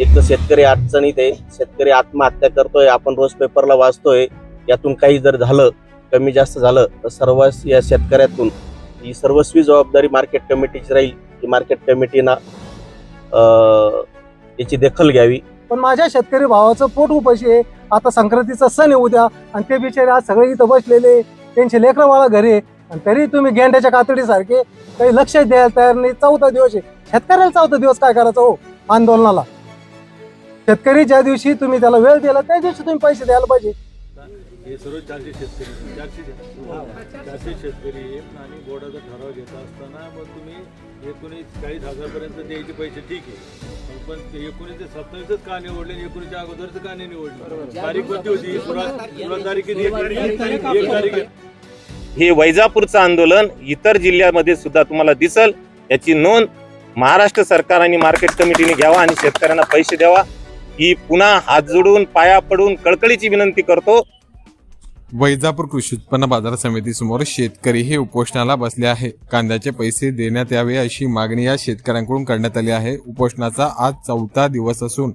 एक तर शेतकरी अडचणीत आहे शेतकरी आत्महत्या करतोय आपण रोज पेपरला वाचतोय यातून काही जर झालं कमी जास्त झालं तर सर्व या शेतकऱ्यातून ही सर्वस्वी जबाबदारी मार्केट कमिटीची राहील की मार्केट कमिटीनं याची दखल घ्यावी. पण माझ्या शेतकरी भावाचं पोट उपाशी आहे. आता संक्रांतीचा सण आहे उद्या आणि ते बिचारे आज सगळे इथं बसलेले त्यांचे लेकरं बाळा घरी आहे. आणि तरी तुम्ही गेंड्याच्या कातडीसारखे काही लक्ष द्यायला तयार नाही. चौथा दिवस आहे. शेतकऱ्याला चौथा दिवस काय करायचं हो? आंदोलनाला. शेतकरी ज्या दिवशी तुम्ही त्याला वेळ दिला त्या दिवशी तुम्ही पैसे द्यायला पाहिजे. हे सर्व चारशे शेतकरी चारशे चारशे शेतकरी आहेत आणि बोर्डाचा ठराव घेत असताना मग तुम्ही एकोणीस चाळीस हजारपर्यंत द्यायचे पैसे ठीक आहे. पण ते एकोणीस ते सत्तावीसच का निवडले आणि एकोणीसच्या अगोदरच का नाही निवडले? तारीख कोणती होती? सुरुवात सुरुवात तारीख किती एक तारीख एक तारीख आहे. हे वैजापूरचं आंदोलन इतर जिल्ह्यामध्ये सुद्धा तुम्हाला दिसल. याची नोंद महाराष्ट्र सरकार आणि मार्केट कमिटीने घ्यावा आणि शेतकऱ्यांना पैसे द्यावा. ही पुन्हा हात जोडून पाया पडून कळकळीची विनंती करतो. वैजापूर कृषी उत्पन्न बाजार समितीसमोर शेतकरी हे उपोषणाला बसले आहे. कांद्याचे पैसे देण्यात यावे अशी मागणी या शेतकऱ्यांकडून करण्यात आली आहे. उपोषणाचा आज चौथा दिवस असून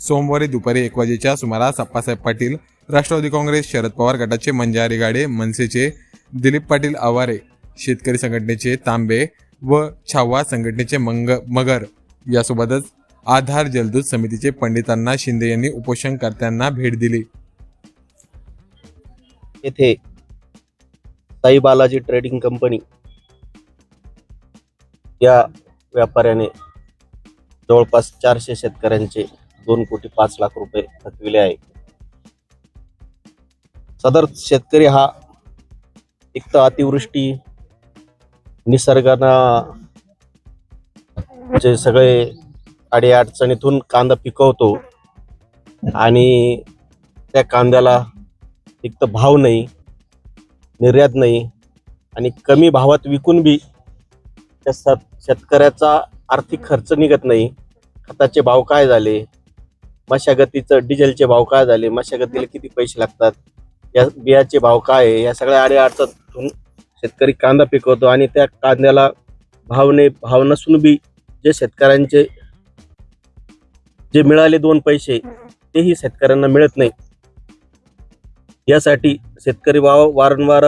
सोमवारी दुपारी एक वाजेच्या सुमारास अप्पासाहेब पाटील राष्ट्रवादी काँग्रेस शरद पवार गटाचे मंजारी गाडे मनसेचे दिलीप पाटील आवारे शेतकरी संघटनेचे तांबे व छावा संघटनेचे मंग मगर यासोबतच आधार जलदूत समितीचे पंडितांना शिंदे यांनी उपोषणकर्त्यांना भेट दिली. येथे साई बालाजी ट्रेडिंग कंपनी या व्यापाऱ्याने जवळपास चारशे शेतकऱ्यांचे दोन कोटी पाच लाख रुपये थकविले आहे. सदर शेतकरी हा एक तर अतिवृष्टी निसर्गानं जे सगळे अडीअडचणीतून कांदा पिकवतो आणि त्या कांद्याला एक तर भाव नाही निर्यात नाही आणि कमी भावात विकून बी त्या सत- शेतकऱ्याचा आर्थिक खर्च निघत नाही. खताचे भाव काय झाले? मशागतीचं डिझेलचे भाव काय झाले? मशागतीला किती पैसे लागतात? या बियाचे भाव काय आहे? या सगळ्या अडीअडचणीतून शेतकरी कांदा पिकवतो आणि त्या कांद्याला भाव नाही भाव नसून बी जे शेतकऱ्यांचे जे मिळाले दोन पैसे तेही शेतकऱ्यांना मिळत नाही. यासाठी शेतकरी वा वारंवार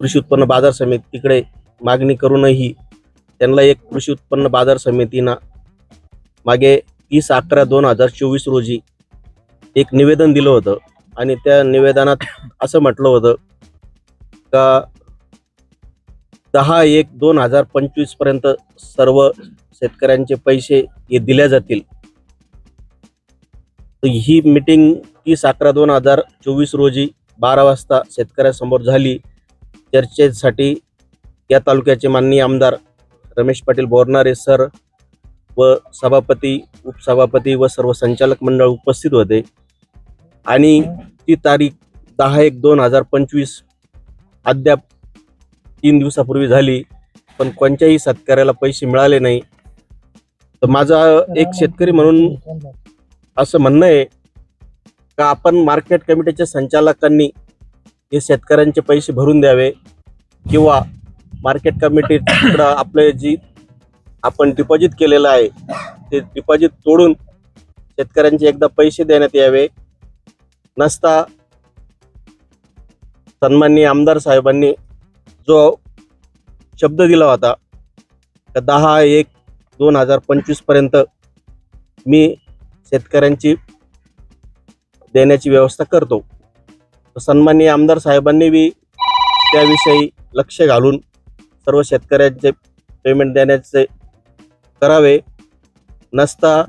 कृषी उत्पन्न बाजार समितीकडे मागणी करूनही त्यांना एक कृषी उत्पन्न बाजार समितीनं मागे तीस अकरा दोन हजार चोवीस रोजी एक निवेदन दिलं होतं. आणि त्या निवेदनात असं म्हटलं होतं का दहा एक दोन हजार पंचवीसपर्यंत सर्व शेतकऱ्यांचे पैसे हे दिल्या जातील. ही मीटिंग तीस अकरा दोन हजार चोवीस रोजी बारा वाजता शेतकऱ्यासमोर झाली. चर्चेसाठी या तालुक्याचे माननीय आमदार रमेश पाटील बोरणारे सर व सभापती उपसभापती व सर्व संचालक मंडळ उपस्थित होते. आणि ती तारीख दहा एक दोन हजार पंचवीस अद्याप तीन दिवसापूर्वी झाली पण कोणत्याही शेतकऱ्याला पैसे मिळाले नाही. तर माझा एक शेतकरी म्हणून असं म्हणणं आहे का आपण मार्केट कमिटीच्या संचालकांनी हे शेतकऱ्यांचे पैसे भरून द्यावे किंवा मार्केट कमिटीकडं आपले जी आपण डिपॉझिट केलेलं आहे ते डिपॉझिट तोडून शेतकऱ्यांचे एकदा पैसे देण्यात यावे. नसता सन्माननीय आमदार साहेबांनी जो शब्द दिला होता का दहा एक दोन हजार पंचवीसपर्यंत मी शेतकऱ्यांची देण्याची व्यवस्था करतो. तर सन्माननीय आमदार साहेबांनी बी त्याविषयी लक्ष घालून सर्व शेतकऱ्यांचे पेमेंट देण्याचे करावे. नसता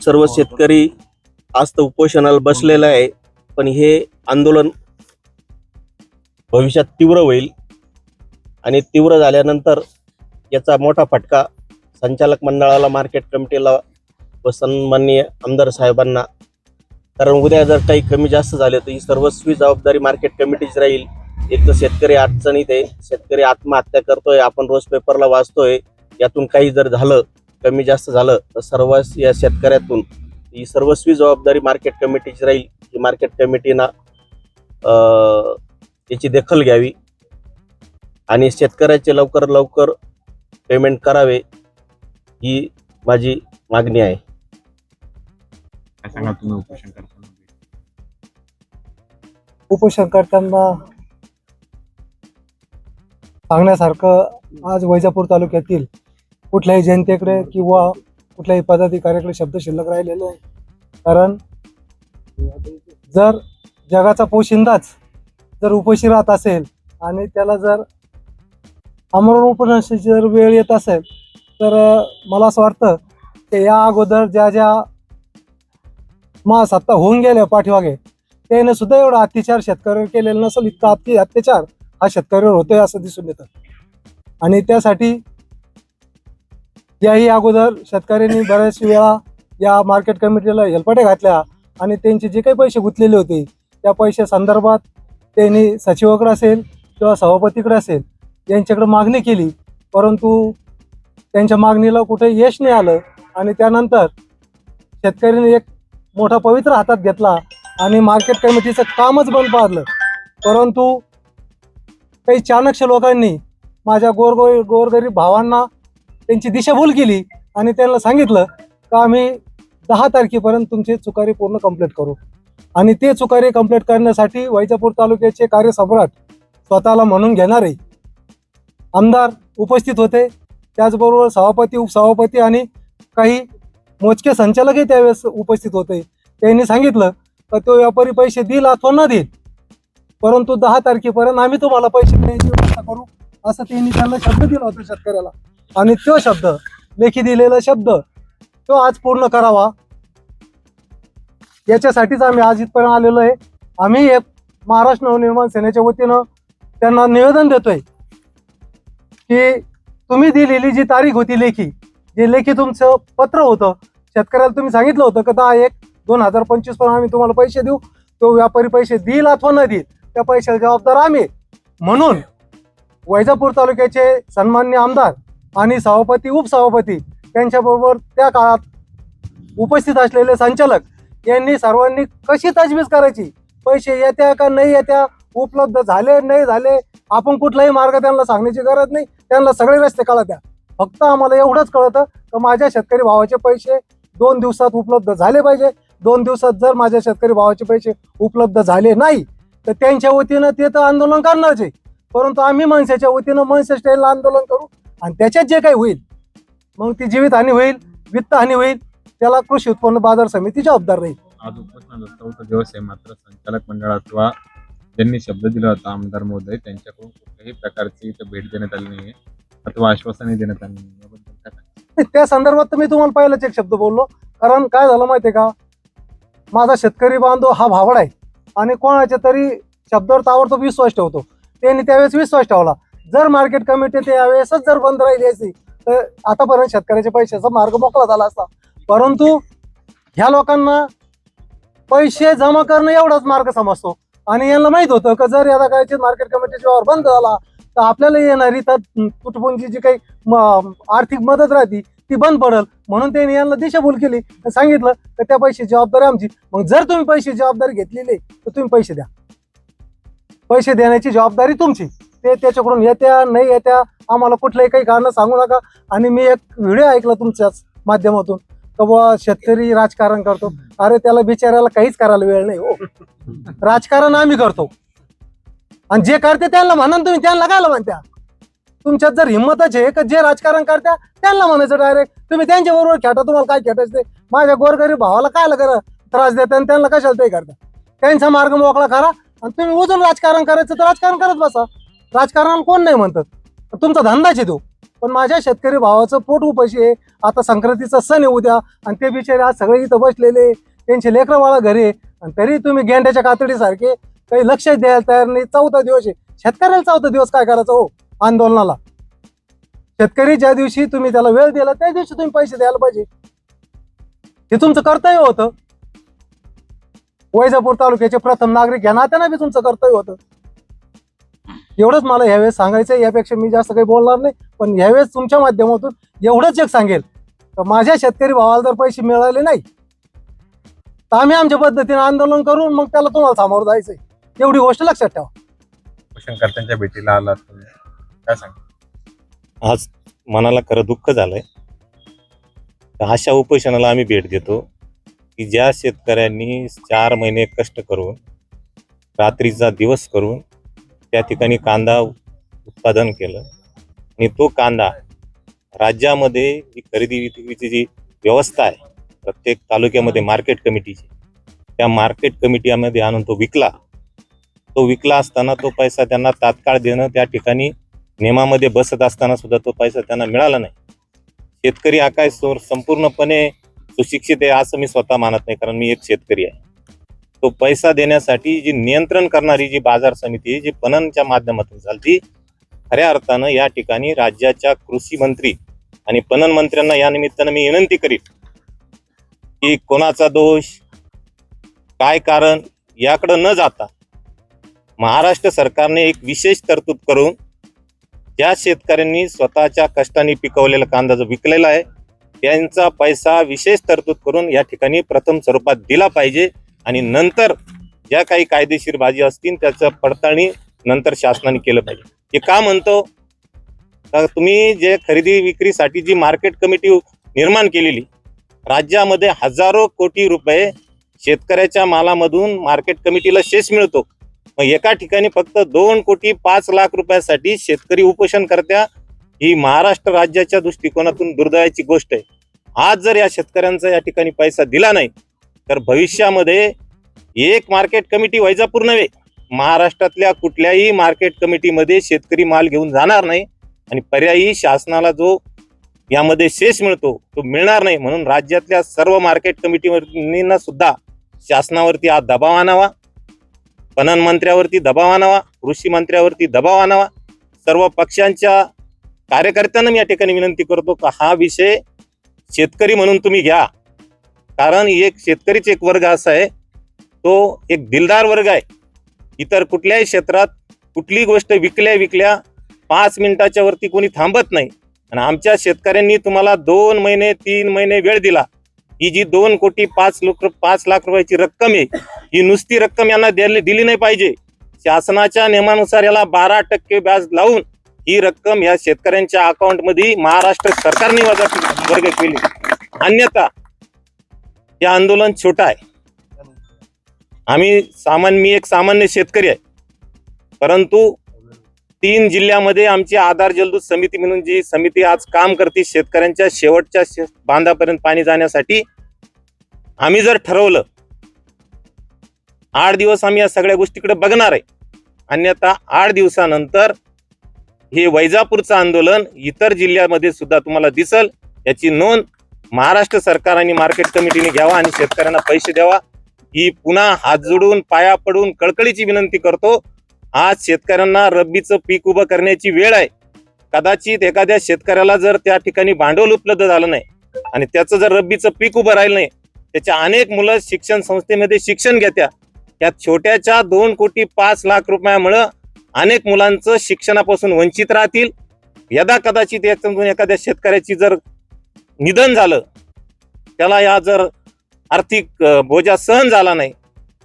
सर्व शेतकरी आज तर उपोषणाला बसलेलं आहे पण हे आंदोलन भविष्यात तीव्र होईल आणि तीव्र झाल्यानंतर याचा मोठा फटका संचालक मंडळाला मार्केट कमिटीला व सन्माननीय आमदार साहेबांना. कारण उद्या जर काही कमी जास्त झाले तर ही सर्वस्वी जबाबदारी मार्केट कमिटीची राहील. एक तर शेतकरी अडचणीत आहे. शेतकरी आत्महत्या करतोय. आपण रोज पेपरला वाचतोय. यातून काही जर झालं कमी जास्त झालं तर सर्व या शेतकऱ्यातून ही सर्वस्वी जबाबदारी मार्केट कमिटीची राहील. ही मार्केट कमिटीनं याची दखल घ्यावी. आणि शेतकऱ्याचे लवकर लवकर पेमेंट करावे ही माझी मागणी आहे. काय सांगा तुम्ही उपोषण करताना उपोषण करताना सांगण्यासारखं आज वैजापूर तालुक्यातील कुठल्याही जनतेकडे किंवा कुठल्याही पदाधिकाऱ्याकडे शब्द शिल्लक राहिलेले आहे. कारण जर जगाचा पोशिंदाच जर उपाशी राहत असेल आणि त्याला जर अमरण उपनाशी जर वेळ येत असेल तर मला असं वाटतं की या अगोदर ज्या ज्या महासत्ता होऊन गेल्या पाठीमागे त्याने सुद्धा एवढा अत्याचार शेतकऱ्यावर केलेला नसेल इतका अति अत्याचार हा शेतकऱ्यावर होतोय असं दिसून येतं. आणि त्यासाठी याही अगोदर शेतकऱ्यांनी बऱ्याच वेळा या मार्केट कमिटीला हेलपाट्या घातल्या आणि त्यांचे जे काही पैसे गुंतलेले होते त्या पैशा संदर्भात त्यांनी सचिवाकडे असेल किंवा सभापतीकडे असेल यांच्याकडे मागणी केली. परंतु त्यांच्या मागणीला कुठे यश नाही आलं आणि त्यानंतर शेतकऱ्यांनी एक मोठा पवित्र हातात घेतला आणि मार्केट कमिटीचं कामच बंद पाडलं. परंतु काही चाणक्य लोकांनी माझ्या गोरगो गोरगरीब भावांना त्यांची दिशाभूल केली आणि त्यांना सांगितलं का आम्ही दहा तारखेपर्यंत तुमची चुकारी पूर्ण कंप्लीट करू. आणि ते चुकारे कंप्लीट करण्यासाठी वैजापूर तालुक्याचे कार्यसम्राट स्वतःला म्हणून घेणारे आमदार उपस्थित होते. त्याचबरोबर सभापती उपसभापती आणि काही मोजके संचालकही त्यावेळेस उपस्थित होते. त्यांनी सांगितलं का तो व्यापारी पैसे देईल अथवा न देईल परंतु दहा तारखेपर्यंत आम्ही तुम्हाला पैसे द्यायची व्यवस्था करू असं त्यांनी त्यांना शब्द दिला होता शेतकऱ्याला. आणि तो शब्द लेखी दिलेला शब्द तो आज पूर्ण करावा. याच्यासाठीच आम्ही आज इथपर्यंत आलेलो आहे. आम्ही एक महाराष्ट्र नवनिर्माण सेनेच्या वतीनं त्यांना निवेदन देतोय की तुम्ही दिलेली जी तारीख होती लेखी जे लेखी तुमचं पत्र होतं शेतकऱ्याला तुम्ही सांगितलं होतं का दहा एक दोन हजार पंचवीसपर्यंत आम्ही तुम्हाला पैसे देऊ तो व्यापारी पैसे देईल अथवा न देईल त्या पैशाला जबाबदार आम्ही. म्हणून वैजापूर तालुक्याचे सन्मान्य आमदार आणि सभापती उपसभापती त्यांच्याबरोबर त्या काळात उपस्थित असलेले संचालक यांनी सर्वांनी कशी तजवीज करायची? पैसे येत्या का नाही येत्या? उपलब्ध झाले नाही झाले? आपण कुठलाही मार्ग त्यांना सांगण्याची गरज नाही. त्यांना सगळे रस्ते कळत्या. फक्त आम्हाला एवढंच कळतं तर माझ्या शेतकरी भावाचे पैसे दोन दिवसात उपलब्ध झाले पाहिजे. दोन दिवसात जर माझ्या शेतकरी भावाचे पैसे उपलब्ध झाले नाही तर त्यांच्या वतीनं ते तर आंदोलन करणारच आहे. परंतु आम्ही मनसेच्या वतीनं मनसे स्टाईलला आंदोलन करू आणि त्याच्यात जे काही होईल मग ती जीवितहानी होईल वित्तहानी होईल त्याला कृषी उत्पन्न बाजार समिती जबाबदार राहील. आज उपोषणाचा चौथा दिवस आहे मात्र संचालक मंडळात किंवा ज्यांनी शब्द दिला होता आमदार महोदय त्यांच्याकडून कुठल्याही प्रकारची इथं भेट देण्यात आली नाही अथवा आश्वासनही देण्यात आली नाही याबद्दल काय सांगाल? नाही, त्या संदर्भात तर मी तुम्हाला पहिलाच एक शब्द बोललो. कारण काय झालं माहितीये का? माझा शेतकरी बांधव हा भावड आहे आणि कोणाच्या तरी शब्दावर ताबडतोब विश्वास ठेवतो. त्यांनी त्यावेळेस विश्वास ठेवला. जर मार्केट कमिटी त्यावेळेसच जर बंद राहिली असती तर आतापर्यंत शेतकऱ्याच्या पैशाचा मार्ग मोकळा झाला असता. परंतु ह्या लोकांना पैसे जमा करणं एवढाच मार्ग समजतो. आणि यांना माहीत होतं का जर या काय मार्केट कमिटीचा व्यवहार बंद झाला तर आपल्याला येणारी तर तुटपुंजी जी काही आर्थिक मदत राहते ती बंद पडल. म्हणून त्यांनी यांना दिशाभूल केली सांगितलं तर त्या पैशाची जबाबदारी आमची. मग जर तुम्ही पैशाची जबाबदारी घेतलेली तर तुम्ही पैसे द्या. पैसे देण्याची जबाबदारी तुमची. ते त्याच्याकडून येत्या नाही येत्या आम्हाला कुठलंही काही कारण सांगू नका. आणि मी एक व्हिडिओ ऐकला तुमच्याच माध्यमातून. का बुवा शेतकरी राजकारण करतो? अरे त्याला बिचारायला काहीच करायला वेळ नाही हो. राजकारण आम्ही करतो. आणि जे करते त्यांना म्हणा तुम्ही त्यांना कायला म्हणत्या? तुमच्यात जर हिंमतच आहे का जे राजकारण करत्या त्यांना म्हणायचं डायरेक्ट तुम्ही त्यांच्या बरोबर खेटा तुम्हाला काय खेटायचं ते? माझ्या गोरगरीब भावाला काय करा त्रास देता आणि त्यांना कशाला ते करता त्यांचा मार्ग मोकळा करा आणि तुम्ही उजून राजकारण करायचं तर राजकारण करत बसा. राजकारणाला कोण नाही म्हणतात तुमचा धंदाच आहे तो. पण माझ्या शेतकरी भावाचं पोट उपाशी आहे. आता संक्रांतीचा सण आहे उद्या आणि ते बिचारे आज सगळे इथं बसलेले त्यांचे लेकरं बाळा घरी आहे. आणि तरी तुम्ही गेंड्याच्या कातडीसारखे काही लक्ष द्यायला तयार नाही. चौथा दिवस आहे. शेतकऱ्याला चौथा दिवस काय करायचं हो? आंदोलनाला. शेतकरी ज्या दिवशी तुम्ही त्याला वेळ दिला त्या दिवशी तुम्ही पैसे द्यायला पाहिजे. हे तुमचं कर्तव्य होतं. वैजापूर तालुक्याचे प्रथम नागरिक या नात्यानं बी तुमचं कर्तव्य होतं. एवढंच मला ह्यावेळेस सांगायचं यापेक्षा मी जास्त काही बोलणार नाही पण ह्यावेळेस तुमच्या माध्यमातून एवढंच एक सांगेल. तर माझ्या शेतकरी भावाला जर पैसे मिळाले नाही तर आम्ही आमच्या पद्धतीने आंदोलन करून मग त्याला तुम्हाला सामोरं जायचंय. एवढी गोष्ट लक्षात ठेवा. उपोषणकर्त्यांच्या भेटीला आलात तुम्ही. काय सांगा आज मनाला खरं दुःख झालंय. तर अशा उपोषणाला आम्ही भेट देतो की ज्या शेतकऱ्यांनी चार महिने कष्ट करून रात्रीचा दिवस करून त्या ठिकाणी कांदा उत्पादन केलं. आणि तो कांदा राज्यामध्ये जी खरेदी विक्रीची जी व्यवस्था आहे प्रत्येक तालुक्यामध्ये मार्केट कमिटीची त्या मार्केट कमिटीमध्ये आणून तो विकला. तो विकला असताना तो पैसा त्यांना तात्काळ देणं त्या ठिकाणी नियमामध्ये बसत असताना सुद्धा तो पैसा त्यांना मिळाला नाही. शेतकरी हा काय संपूर्णपणे सुशिक्षित आहे असं मी स्वतः मानत नाही कारण मी एक शेतकरी आहे. तो पैसा देण्यासाठी जी नियंत्रण करणारी जी बाजार समिती जी पणनच्या माध्यमातून चालती खऱ्या अर्थानं या ठिकाणी राज्याच्या कृषी मंत्री आणि पणन मंत्र्यांना या निमित्तानं मी विनंती करीन की कोणाचा दोष काय कारण याकडं न जाता महाराष्ट्र सरकारने एक विशेष तरतूद करून ज्या शेतकऱ्यांनी स्वतःच्या कष्टाने पिकवलेला कांदा जो विकलेला आहे त्यांचा पैसा विशेष तरतूद करून या ठिकाणी प्रथम स्वरूपात दिला पाहिजे. आणि नंतर ज्या काही कायदेशीर बाजी असतील त्याचं पडताळणी नंतर शासनाने केलं पाहिजे. हे का म्हणतो? तर तुम्ही जे खरेदी विक्रीसाठी जी मार्केट कमिटी निर्माण केलेली राज्यामध्ये हजारो कोटी रुपये शेतकऱ्याच्या मालामधून मार्केट कमिटीला शेष मिळतो. मग एका ठिकाणी फक्त दोन कोटी पाच लाख रुपयासाठी शेतकरी उपोषण करत्या ही महाराष्ट्र राज्याच्या दृष्टिकोनातून दुर्दैवाची गोष्ट आहे. आज जर या शेतकऱ्यांचा या ठिकाणी पैसा दिला नाही तर भविष्यामध्ये एक मार्केट कमिटी व्हायचा पूर्ण वेळ. महाराष्ट्रातल्या कुठल्याही मार्केट कमिटीमध्ये शेतकरी माल घेऊन जाणार नाही आणि पर्यायी शासनाला जो यामध्ये शेष मिळतो तो मिळणार नाही म्हणून राज्यातल्या सर्व मार्केट कमिटीवरतींना सुद्धा शासनावरती हा दबाव आणावा पणन मंत्र्यावरती दबाव आणावा कृषी मंत्र्यावरती दबाव आणावा. सर्व पक्षांच्या कार्यकर्त्यांना मी या ठिकाणी विनंती करतो का हा विषय शेतकरी म्हणून तुम्ही घ्या. कारण एक शेतकरीच एक वर्ग असा आहे. तो एक दिलदार वर्ग आहे. इतर कुठल्याही क्षेत्रात कुठली गोष्ट विकल्या विकल्या पाच मिनिटाच्या वरती कोणी थांबत नाही. आणि आमच्या शेतकऱ्यांनी तुम्हाला दोन महिने तीन महिने वेळ दिला. ही जी दोन कोटी पाच लोक पाच लाख रुपयाची रक्कम आहे ही नुसती रक्कम यांना दिली दिली नाही पाहिजे. शासनाच्या नियमानुसार याला बारा टक्के व्याज लावून ही रक्कम या शेतकऱ्यांच्या अकाउंटमध्ये महाराष्ट्र सरकारने वजा वर्ग केली. अन्यथा हे आंदोलन छोटं आहे. आम्ही सामान्य मी एक सामान्य शेतकरी आहे. परंतु तीन जिल्ह्यामध्ये आमची आधार जलदूत समिती म्हणून जी समिती आज काम करते शेतकऱ्यांच्या शेवटच्या शे- बांधापर्यंत पाणी जाण्यासाठी आम्ही जर ठरवलं आठ दिवस आम्ही या सगळ्या गोष्टीकडे बघणार आहे. अन्यथा आठ दिवसानंतर हे वैजापूरचं आंदोलन इतर जिल्ह्यामध्ये सुद्धा तुम्हाला दिसल याची नोंद महाराष्ट्र सरकार आणि मार्केट कमिटीने घ्यावा आणि शेतकऱ्यांना पैसे द्यावा. ही पुन्हा हात जोडून पाया पडून कळकळीची विनंती करतो. आज शेतकऱ्यांना रब्बीचं पीक उभं करण्याची वेळ आहे. कदाचित एखाद्या शेतकऱ्याला जर त्या ठिकाणी भांडवल उपलब्ध झालं नाही आणि त्याचं जर रब्बीचं पीक उभं राहिलं नाही त्याच्या अनेक मुलं शिक्षण संस्थेमध्ये शिक्षण घेत्या. या छोट्याच्या दोन कोटी पाच लाख रुपयामुळं अनेक मुलांचं शिक्षणापासून वंचित राहतील. यदा कदाचित याच्यातून एखाद्या शेतकऱ्याची जर निधन झालं. त्याला या जर आर्थिक बोजा सहन झाला नाही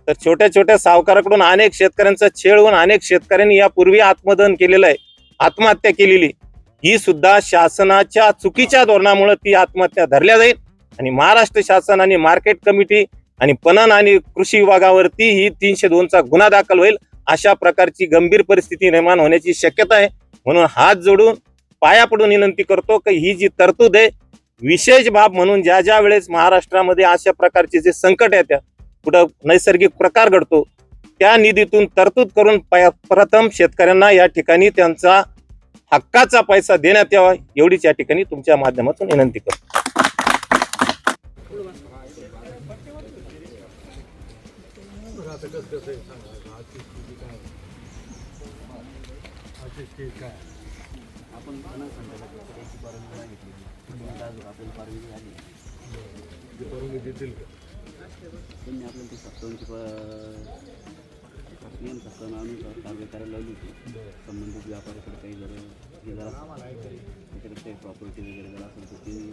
तर छोट्या छोट्या सावकाराकडून अनेक शेतकऱ्यांचा छेड होऊन अनेक शेतकऱ्यांनी यापूर्वी आत्मदहन केलेलं आहे आत्महत्या केलेली. ही सुद्धा शासनाच्या चुकीच्या धोरणामुळे ती आत्महत्या धरल्या जाईल आणि महाराष्ट्र शासन आणि मार्केट कमिटी आणि पणन आणि कृषी विभागावरती ही तीनशे दोनचा गुन्हा दाखल होईल अशा प्रकारची गंभीर परिस्थिती निर्माण होण्याची शक्यता आहे. म्हणून हात जोडून पाया पडून विनंती करतो की ही जी तरतूद आहे विशेष बाब म्हणून ज्या ज्या वेळेस महाराष्ट्रामध्ये अशा प्रकारचे जे संकट येतात कुठं नैसर्गिक प्रकार घडतो त्या निधीतून तरतूद करून प्रथम शेतकऱ्यांना या ठिकाणी त्यांचा हक्काचा पैसा देण्यात यावा एवढीच या ठिकाणी तुमच्या माध्यमातून विनंती करतो. कसं काय आहे? आजची स्थिती काय आहे? आपण पन्नास संघाची परवानगी मागितली पण अजून आपल्याला परवानगी आली नाही. ते परवानगी देतील का? त्यांनी आपल्याला ती सत्तावन्नची नियम सत्तावन्नुसार कारवाई करायला लावली होती. संबंधित व्यापाऱ्याकडे काही जर हे जर काही प्रॉपर्टी वगैरे जर असेल तर ती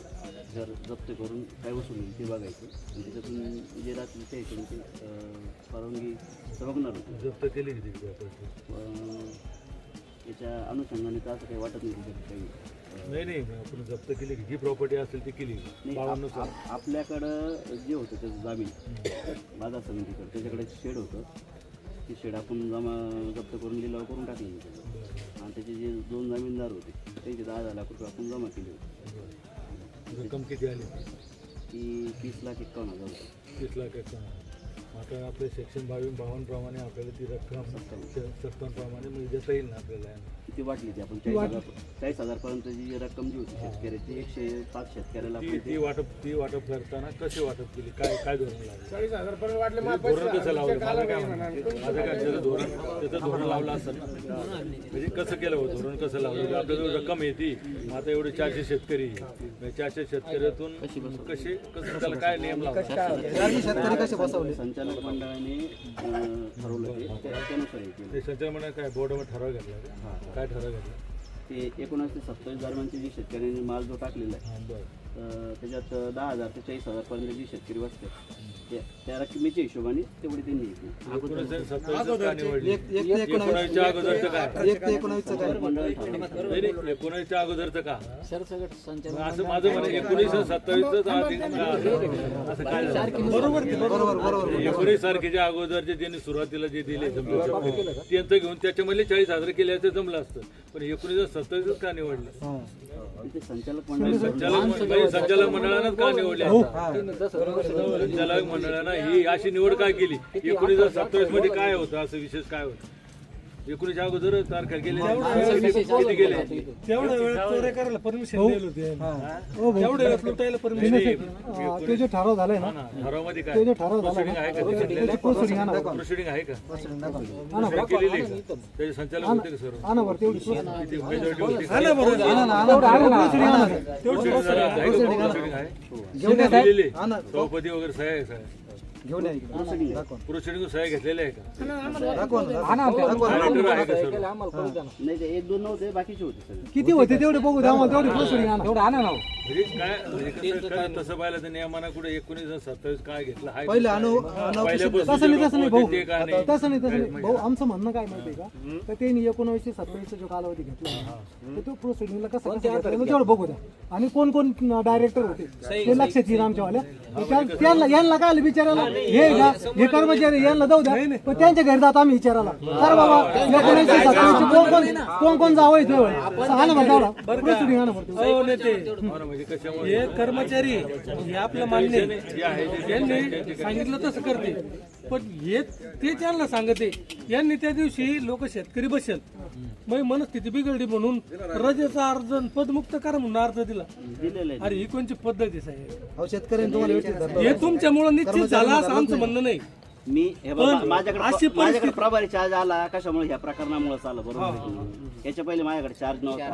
जर जप्त करून काय वसूल होईल ते बघायचं. आणि त्याच्यातून जे राहतील ते अं, परवानगी बघणार होते. जप्त केली property? पण याच्या अनुषंगाने तर असं काही वाटत नाही काही नाही नाही आपण जप्त केली जी प्रॉपर्टी असेल ती केली नाही, आप- आप- आपल्याकडं जे होतं त्याचं जामीन बाजार समितीकडं त्याच्याकडे शेड होतं. ते शेड आपण जमा जप्त करून लिलाव करून टाकलेलं त्याचं आणि त्याचे जे दोन जामीनदार होते त्यांचे दहा दहा लाख रुपये आपण जमा केले होते. रक्कम किती आली? ती तीस लाख एक्कावन्न हजार होते. तीस लाख एक आता आपले सेक्शन बावीस बावन्न प्रमाणे आपल्याला ती रक्कम सत्तावन्न प्रमाणे म्हणजे देता येईल ना आपल्याला. ती वाटली ती आपण चाळीस हजार चाळीस हजारपर्यंतची जी रक्कम जी होती शेतकऱ्याची एकशे पाच शेतकऱ्याला ती आपण ती ते वाटप ती वाटप करताना कसे वाटप केली? काय काय धोरण लावलं चाळीस हजार पर्यंत वाटले धोरण कसं लावलं? माझं काय म्हणणं माझं काय त्याचं धोरण त्याचं धोरण लावलं असेल ना? म्हणजे कसं केलं हो? धोरण कसं लावलं? की आपल्याजवळ रक्कम येते मग आता एवढे चारशे शेतकरी मग चारशे शेतकऱ्यातून कसे कसं त्याला काय नियम लावला? शेतकरी कसे बसवले? संचालक मंडळाने अं, ठरवलं ते. त्या- त्यानुसार हे केलं ते संचालक काय बोर्डामध्ये ठराव घेतला का? काय ठराव घेतला? ते एकोणीस ते सत्तावीस दरम्यानचे जे शेतकऱ्यांनी माल जो टाकलेला आहे बरं. त्याच्यात दहा हजार ते चाळीस हजारपर्यंत जे शेतकरी बसतात त्या त्या रकमेच्या हिशोबाने तेवढे त्यांनी हे एक ते एकोणावीसचं काय? एकोणीसच्या अगोदरचं का? मग असं माझं म्हणणं एकोणीसशे सत्तावीसच असं काय झालं? बरोबर बरोबर बरोबर एकोणीस तारखेच्या अगोदर जे त्यांनी सुरुवातीला जे दिले जमलं त्यांचं घेऊन त्याच्यामधले चाळीस हजार केले असते जमलं असतं. पण एकोणीस सत्तावीसच का निवडलं? ते संचालक मंडळ संचालक मंडळ संचालक मंडळानं का निवडले संचालक मंडळानं ही अशी निवड काय केली? एकोणीस सत्तावीसमध्ये काय होतं? असं विशेष काय होतं? एकोणीसच्या अगोदर तारखा गेले. किती गेले तेवढ्या वेळेत चोऱ्या करायला परमिशन दिली होती. तेवढ्या वेळेत लुटायला परमिशन ते जे ठराव झालाय ना ठरावामध्ये ते काय जे ठराव झालाय प्रोसिडिंग ना आहे का प्रोसिडिंग आहे का? केलेली आहे का? त्याचे संचालक होते का बरं तेवढी मेजॉरिटी होती बरं. आहे दिलेली सभापती वगैरे आहे घेऊन या इकडे. दाखवा. प्रोसिडिंग सह्या घेतलेल्या आहे का? दाखवा ना, दाखवा. Director आहे. का सर्व नाही ते एक दोन नव्हते बाकीचे होते सगळे. किती होते तेवढे बघू द्या आम्हाला तेवढी प्रोसिडिंग आणा एवढं आणा ना. म्हणजे काय म्हणजे कसं काय तसं पाहिलं तर नियमाना कुठे एकोणीस सत्तावीस काय घेतलं? आहे पहिले अनु तसं नाही तसं नाही भाऊ. ते नाही? तसं नाही तसं नाही. भाऊ आमचं म्हणणं काय माहितीये का? तर त्यांनी एकोणावीसशे सत्तावीसचा जो कालावधी घेतला तर तो प्रोसिडिंगला कसं तेवढं बघू द्या. आणि कोण कोण डायरेक्टर होते? ते लक्षात येईल आमच्यावाल्या त्यांना यांना काय आलं बिचारायला हे का हे कर्मचारी यांना जाऊ द्या. पण त्यांच्या घरी जात आम्ही विचारायला. सर बाबा एकोणीसशे सत्तावीसचे कोण कोण कोण कोण जावं इथे? हा ना प्रोसिडिंग हा. हो म्हणजे हे कर्मचारी हे आपलं मान्य आहे. यांनी सांगितलं तसं करते. पण हे ते त्यांना सांगते. यांनी त्या दिवशी लोक शेतकरी बसेल. मग मनस्थिती बिघडली म्हणून रजेचा अर्ज आणि पदमुक्त करा म्हणून अर्ज दिला. दिलेलं आहे. अरे ही कोणची पद्धत आहे साहेब? अहो शेतकऱ्यांनी तुम्हाला व्यवस्थित धरलं. हे तुमच्यामुळे निश्चित झालं असं आमचं म्हणणं नाही. मी हे बघा पण माझ्याकडे अशी माझ्याकडे प्रभारी चार्ज आला कशामुळे ह्या प्रकरणामुळे आला बरोबर आहे की नाही? याच्या पहिले माझ्याकडे चार्ज नव्हता.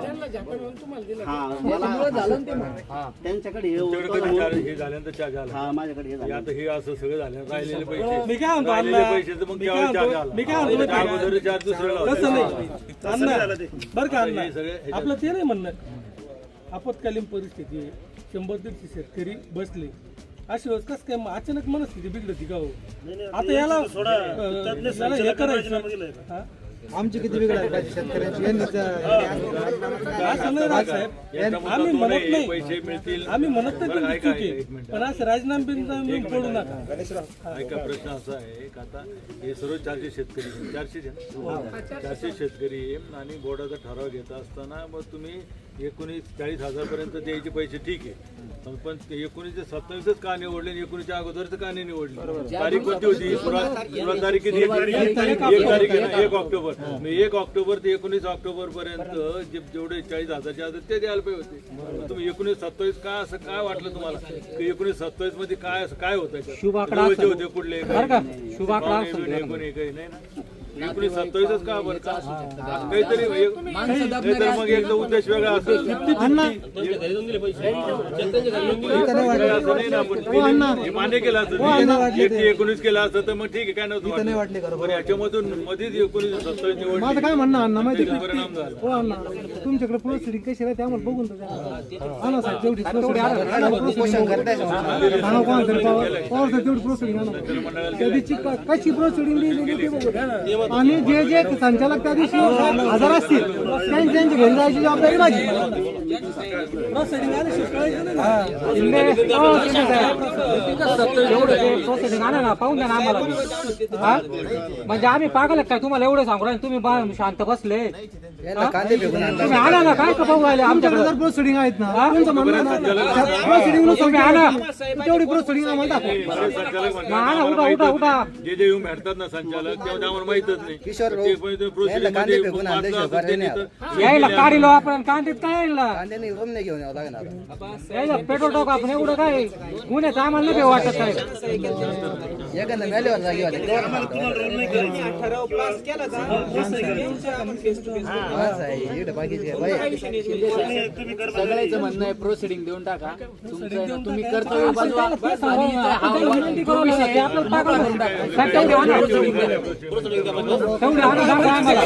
हा मला त्यांच्याकडे हे होतं म्हणून- हे झाल्यानंतर चार्ज आला? हा माझ्याकडे हे हे झालं आता हे असं सगळं झालं राहिलेले पैसे मी काय म्हणतो राहिलेले अण्णा? पैसे तर मग मी काय त्यावेळी चार्ज म्हणतो आला. मी काय म्हणतो त्या माहिती अगोदर चार्ज दुसऱ्याला आहे का? होता. तसं नाही अण्णा बरं का अण्णा हे सगळे ह्याच्यात- आपलं ते नाही म्हणणं. आपत्कालीन परिस्थिती आहे. शंभर दीडशे शेतकरी बसले. अशी वेळेस कसं काय मग अचानक मनस्थिती बिघडती का हो? आता याला याला हे करायचं. हा? आमची किती बिघडायला पाहिजे शेतकऱ्यांची? असं नाही आम्ही तो म्हणत नाही, पैसे मिळतील. आम्ही म्हणत नाही तुमची ऐका, चूक आहे. पण असं राजीनामे बिननामे पडू नका. ऐका प्रश्न असा आहे. का आता हे सर्व चारशे शेतकरी. चारशे आहे. चारशे शेतकरी आणि बोर्डाचा ठराव घेत असताना मग तुम्ही एकोणीस चाळीस हजार पर्यंत द्यायचे पैसे ठीक आहे. पण- एकोणीसशे सत्तावीसच का निवडले आणि एकोणीसच्या अगोदरच का नाही निवडले? तारीख कोणती होती? सुरुवात तारीख किती? एक तारीख आहे ना, एक ऑक्टोबर. एक ऑक्टोबर ते एकोणीस ऑक्टोबर पर्यंत जे जेवढे चाळीस हजारचे होते ते द्यायला पाहिजे होते. मग तुम्ही एकोणीस सत्तावीस का असं काय वाटलं तुम्हाला? की एकोणीस सत्तावीसमध्ये काय असं काय होतं? शुभ होते कुठले? शुभ आकडा कोणी काही नाही ना एकोणीस सत्तावीसच का बरं का? काहीतरी एक- नाहीतर मग एकदा उद्देश वेगळा असेल असं नाही ना हे मान्य केलं असतं ते एकोणीस केलं असतं तर मग ठीक आहे काय नव्हतं वाटलं. पण याच्यामधून मध्येच एकोणीस सत्तावीस निवडली माझं काय म्हणणं अण्णा? माहिती त्याचा का? परिणाम झाला. हो अण्णा. तुमच्याकडे प्रोसिडिंग कशी राहते आम्हाला बघून तर द्या. आणा साहेब तेवढी proceeding आणा. आणा proceeding बघू. आणा कोणाला तरी पावर- पावर साहेब तेवढी प्रोसिडिंग आणा त्या दिवशी क- कशी प्रोसिडिंग लिहिलेली ते बघू. आणि जे जे संचालक त्या दिवशी हजर असतील त्यांची त्यांची घरी जायची जबाबदारी माझी. हो, शिंदे साहेब. एवढं ते processing आणा ना पाहून द्या ना आम्हाला. बी. म्हणजे आम्ही पागल काय? तुम्हाला एवढं सांगू राहिले तुम्ही बा- शांत बसले. हा? तुम्ही आला ना काय का पाहू राहिले आमच्याकडे? जर प्रोसिडिंग आहेत ना. तुमचं म्हणणं प्रोसिडिंग तुम्ही आला. तेवढी प्रोसिडिंग आम्हाला दाखवा. उठा उठा उठा. नाही. जे जे येऊन भेटतात ना संचालक तेव्हा आम्हाला माहितच तर- यायला काढिलो आपण कांदीत काय यायला रूम नाही घेऊन यावं लागणार. यायला पेट्रोल टाकू आपण एवढं काय? गुन्ह्याचं आम्हाला नाही वाटत काय? एखादा मेल्यावर जागी होते सगळ्याचं म्हणणं आहे प्रोसिडिंग देऊन टाका. तुमचं आहे ना, तुम्ही कर्तव्य बजवा आणि इथं हा विनंती करू नका. आपल्याला पागल करून टाका. साहेब, तेवढे आणा. तेवढे आणा, दाखवा आम्हाला.